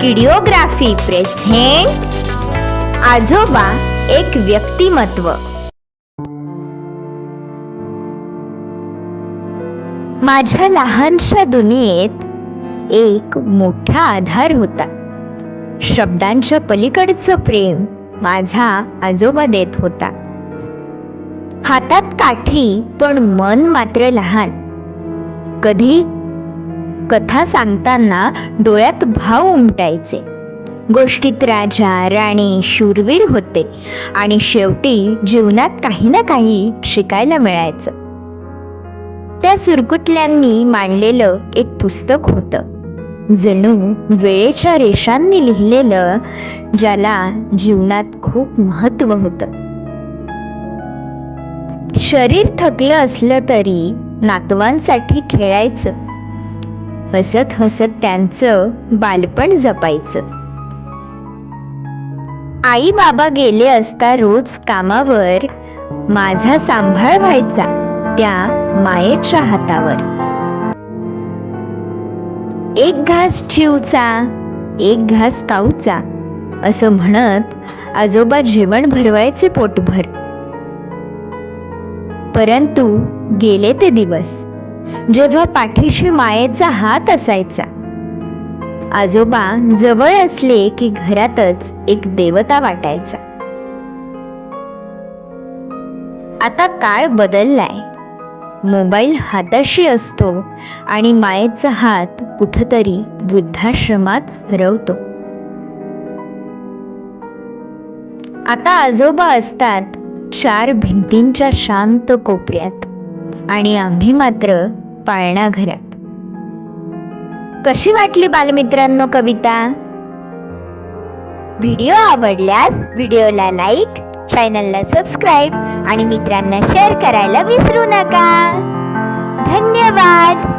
किडिओग्राफी present आजोबा एक व्यक्तिमत्व. माझ्या लहानशा दुनियेत एक मोठा आधार होता. शब्दांच्या पलीकडचं प्रेम माझा आजोबा देत होता. हातात काठी पण मन मात्र लहान. कधी कथा सांगताना डोळ्यात भाव उमटायचे. गोष्टीत राजा राणी शूरवीर होते आणि शेवटी जीवनात काही ना काही शिकायला मिळायचं. त्या सुरकुतल्यांनी मांडलेलं एक पुस्तक होतं. जणू वेळेच्या रेषांनी लिहिलेलं ज्याला जीवनात खूप महत्त्व होतं. शरीर थकलं असलं तरी नातवांसाठी खेळायचं. हसत हसत त्यांचं बालपण जपायचं. आई बाबा गेले असता रोज कामावर माझा सांभाळ व्हायचा त्या मायेच्या हातावर. एक घास चिवचा एक घास काऊचा असं म्हणत आजोबा जेवण भरवायचे पोटभर. परंतु गेले ते दिवस. जेव्हा पाठीशी मायेचा हात असायचा. आजोबा जवळ असले की घरातच एक देवता वाटायचा. आता काळ बदललाय. मोबाईल हाताशी असतो आणि मायेचा हात कुठतरी वृद्धाश्रमात हरवतो आता आजोबा असतात चार भिंतींच्या शांत कोपऱ्यात आणि आम्ही मात्र पाळणा घरात. कशी वाटली बालमित्रांनो कविता? व्हिडिओ आवडल्यास व्हिडिओला लाईक चॅनलला सबस्क्राईब आणि मित्रांना शेअर करायला विसरू नका. धन्यवाद!